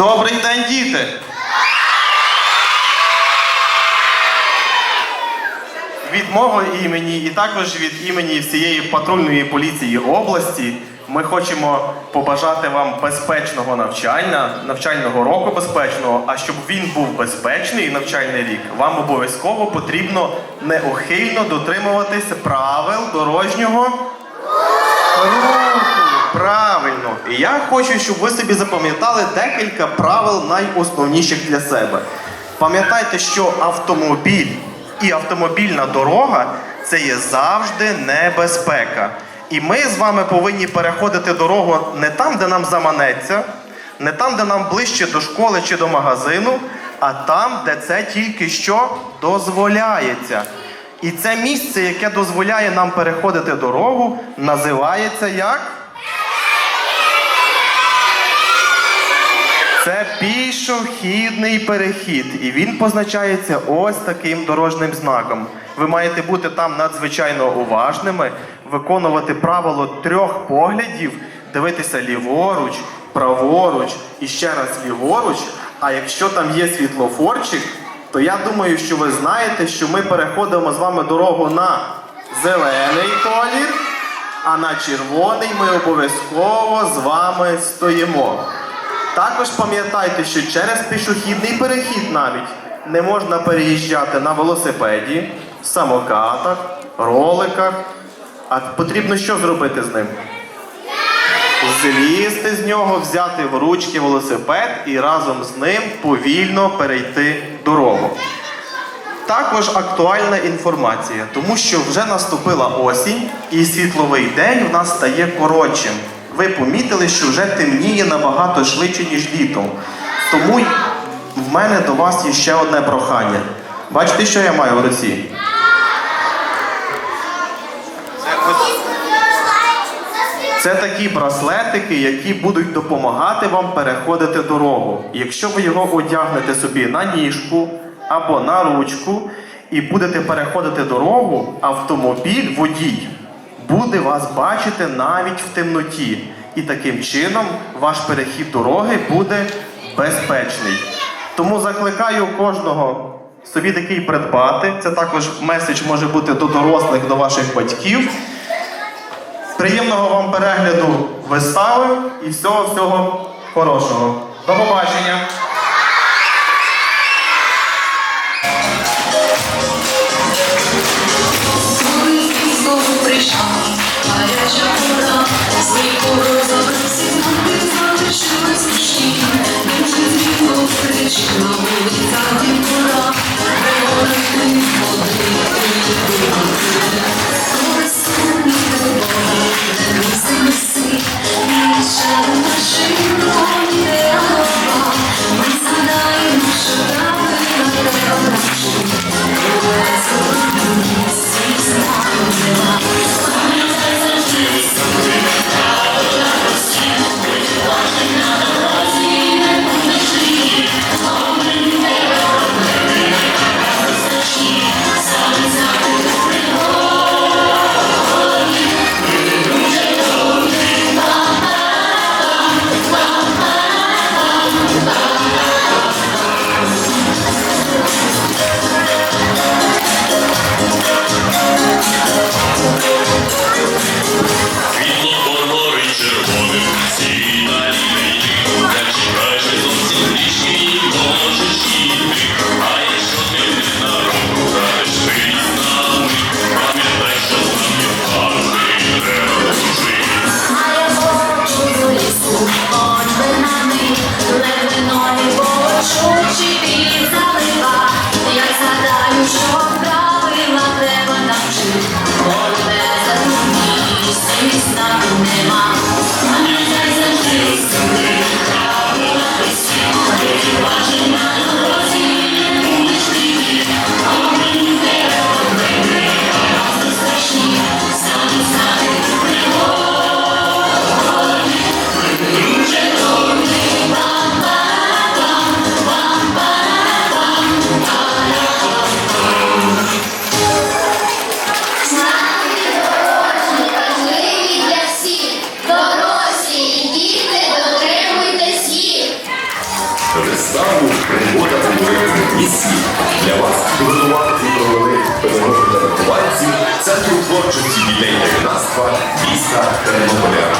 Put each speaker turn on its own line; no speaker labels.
Добрий день, діти! Від мого імені і також від імені всієї патрульної поліції області ми хочемо побажати вам безпечного навчання, навчального року безпечного. А щоб він був безпечний навчальний рік, вам обов'язково потрібно неухильно дотримуватись правил дорожнього. Правильно. І я хочу, щоб ви собі запам'ятали декілька правил найосновніших для себе. Пам'ятайте, що автомобіль і автомобільна дорога це є завжди небезпека. І ми з вами повинні переходити дорогу не там, де нам заманеться, не там, де нам ближче до школи чи до магазину, а там, де це тільки що дозволяється. І це місце, яке дозволяє нам переходити дорогу, називається як? Це пішохідний перехід, і він позначається ось таким дорожнім знаком. Ви маєте бути там надзвичайно уважними, виконувати правило трьох поглядів, дивитися ліворуч, праворуч і ще раз ліворуч. А якщо там є світлофорчик, то я думаю, що ви знаєте, що ми переходимо з вами дорогу на зелений колір, а на червоний ми обов'язково з вами стоїмо. Також пам'ятайте, що через пішохідний перехід навіть не можна переїжджати на велосипеді, самокатах, роликах. А потрібно що зробити з ним? Злізти з нього, взяти в ручки велосипед і разом з ним повільно перейти дорогу. Також актуальна інформація, тому що вже наступила осінь і світловий день у нас стає коротшим. Ви помітили, що вже темніє набагато швидше, ніж літом. Тому в мене до вас є ще одне прохання. Бачите, що я маю в руці? Це такі браслетики, які будуть допомагати вам переходити дорогу. Якщо ви його одягнете собі на ніжку або на ручку і будете переходити дорогу, автомобіль, водій буде вас бачити навіть в темноті. І таким чином ваш перехід дороги буде безпечний. Тому закликаю кожного собі такий придбати. Це також меседж може бути до дорослих, до ваших батьків. Приємного вам перегляду вистави і всього всього хорошого. До побачення!
страву, пригода у
місії. Для вас приготували і провели перемоги та вихованців Центру творчості дітей та міста Тернополя.